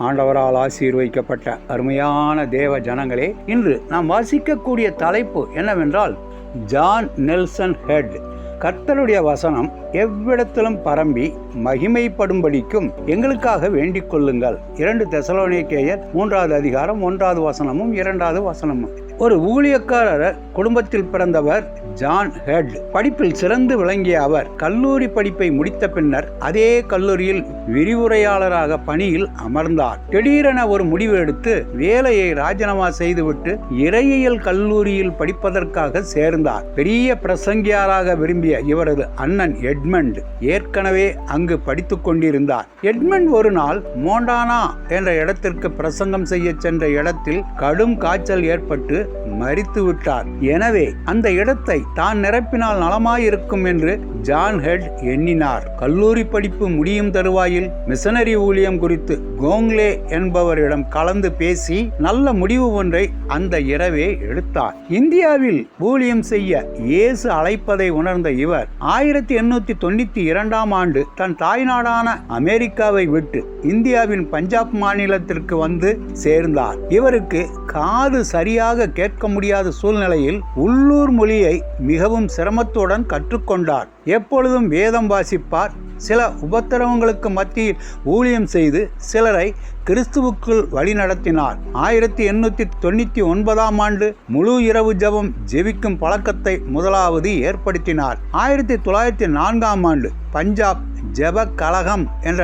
ஆண்டவரால் ஆசீர்வதிக்கப்பட்ட அருமையான தேவ ஜனங்களே இன்று நாம் வாசிக்கக்கூடிய தலைப்பு என்னவென்றால் ஜான் நெல்சன் ஹெட். கர்த்தருடைய வசனம் எவ்விடத்திலும் பரம்பி மகிமைப்படும்படிக்கும் எங்களுக்காக வேண்டிக் கொள்ளுங்கள். இரண்டு தெசலோனிக்கேயர் மூன்றாவது அதிகாரம் ஒன்றாவது வசனமும் இரண்டாவது வசனமும். ஒரு ஊழியக்காரர் குடும்பத்தில் பிறந்தவர் ஜான் ஹெட். படிப்பில் சிறந்து விளங்கிய அவர் கல்லூரி படிப்பை முடித்த பின்னர் அதே கல்லூரியில் விரிவுரையாளராக பணியில் அமர்ந்தார். திடீரென ஒரு முடிவு எடுத்து வேலையை ராஜினாமா செய்துவிட்டு இறையியல் கல்லூரியில் படிப்பதற்காக சேர்ந்தார். பெரிய பிரசங்கியாராக விரும்பிய இவரது அண்ணன் எட்மண்ட் ஏற்கனவே அங்கு படித்துக் கொண்டிருந்தார். எட்மண்ட் ஒரு நாள் மோண்டானா என்ற இடத்திற்கு பிரசங்கம் செய்ய சென்ற இடத்தில் கடும் காய்ச்சல் ஏற்பட்டு மறித்து விட்டார். எனவே அந்த இடத்தை தான் நிரப்பினால் நலமாயிருக்கும் என்று ஜான் ஹெட் எண்ணினார். கல்லூரி படிப்பு முடியும் தருவாயில் மிஷனரி ஊழியம் குறித்து கோங்லே என்பவரிடம் கலந்து பேசி நல்ல முடிவு ஒன்றை அந்த இரவே எடுத்தார். இந்தியாவில் ஊழியம் செய்ய இயேசு அழைப்பதை உணர்ந்த இவர் ஆயிரத்தி எண்ணூத்தி தொண்ணூத்தி இரண்டாம் ஆண்டு தன் தாய்நாடான அமெரிக்காவை விட்டு இந்தியாவின் பஞ்சாப் மாநிலத்திற்கு வந்து சேர்ந்தார். இவருக்கு காது சரியாக கேட்க முடியாத சூழ்நிலையில் உள்ளூர் மொழியை மிகவும் சிரமத்துடன் கற்றுக்கொண்டார். எப்பொழுதும் வேதம் வாசிப்பார். சில உபத்திரவங்களுக்கு மத்தியில் ஊழியம் செய்து சிலரை கிறிஸ்துவுக்குள் வழிநடத்தினார். ஆயிரத்தி எண்ணூற்றி தொண்ணூற்றி ஒன்பதாம் ஆண்டு முழு இரவு ஜெபம் ஜெபிக்கும் பழக்கத்தை முதலாவது ஏற்படுத்தினார். ஆயிரத்தி தொள்ளாயிரத்தி நான்காம் ஆண்டு பஞ்சாப் ஜெப கழகம் என்ற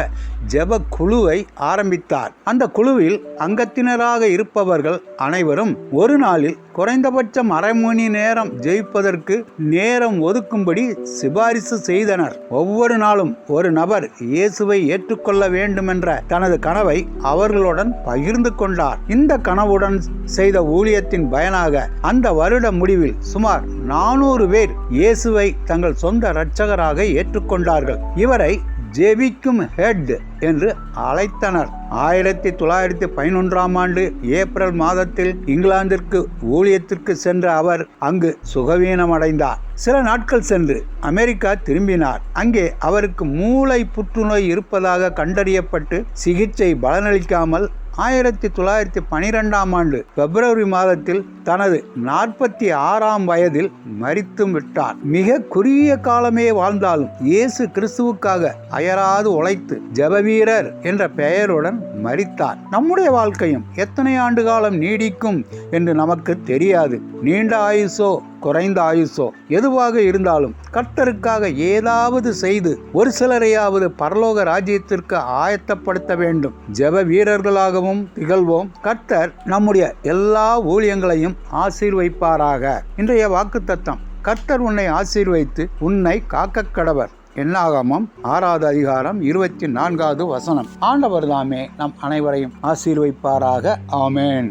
ஜெப குழுவை ஆரம்பித்தார். அந்த குழுவில் அங்கத்தினராக இருப்பவர்கள் அனைவரும் ஒரு நாளில் குறைந்தபட்சம் அரை மணி நேரம் ஜெயிப்பதற்கு நேரம் ஒதுக்கும்படி சிபாரிசு செய்தனர். ஒவ்வொரு நாளும் ஒரு நபர் இயேசுவை ஏற்றுக்கொள்ள வேண்டும் என்ற தனது கனவை அவர்களுடன் பகிர்ந்து கொண்டார். இந்த கனவுடன் செய்த ஊழியத்தின் பயனாக அந்த வருட முடிவில் சுமார் நானூறு பேர் இயேசுவை தங்கள் சொந்த இரட்சகராக ஏற்றுக்கொண்டார்கள். இவரை ஜெபிக்கும் ஹெட் என்று அழைத்தனர். ஆயிரத்தி தொள்ளாயிரத்தி பதினொன்றாம் ஆண்டு ஏப்ரல் மாதத்தில் இங்கிலாந்திற்கு ஊழியத்திற்கு சென்ற அவர் அங்கு சுகவீனமடைந்தார். சில நாட்கள் சென்று அமெரிக்கா திரும்பினார். அங்கே அவருக்கு மூளை புற்றுநோய் இருப்பதாக கண்டறியப்பட்டு சிகிச்சை பலனளிக்காமல் ஆயிரத்தி தொள்ளாயிரத்தி பனிரெண்டாம் ஆண்டு பிப்ரவரி மாதத்தில் தனது நாற்பத்தி ஆறாம் வயதில் மறித்து விட்டார். மிக குறுகிய காலமே வாழ்ந்தாலும் இயேசு கிறிஸ்துவுக்காக அயராது உழைத்து ஜபவீரர் என்ற பெயருடன் மறித்தார் நம்முடைய வாழ்க்கையும் எத்தனை ஆண்டு காலம் நீடிக்கும் என்று நமக்கு தெரியாது. நீண்ட ஆயுசோ குறைந்த ஆயுசோ எதுவாக இருந்தாலும் கர்த்தருக்காக ஏதாவது செய்து ஒரு சிலரையாவது பரலோக ராஜ்யத்திற்கு ஆயத்தப்படுத்த வேண்டும். ஜெப வீரர்களாகவும் திகழ்வோம். கர்த்தர் நம்முடைய எல்லா ஊழியங்களையும் ஆசீர்வைப்பாராக. இன்றைய வாக்கு தத்தம் கர்த்தர் உன்னை ஆசீர்வைத்து உன்னை காக்க கடவர் என்னாகமம் ஆறாவது அதிகாரம் இருபத்தி நான்காவது வசனம். ஆண்டவர் தாமே நம் அனைவரையும் ஆசீர்வைப்பாராக. ஆமேன்.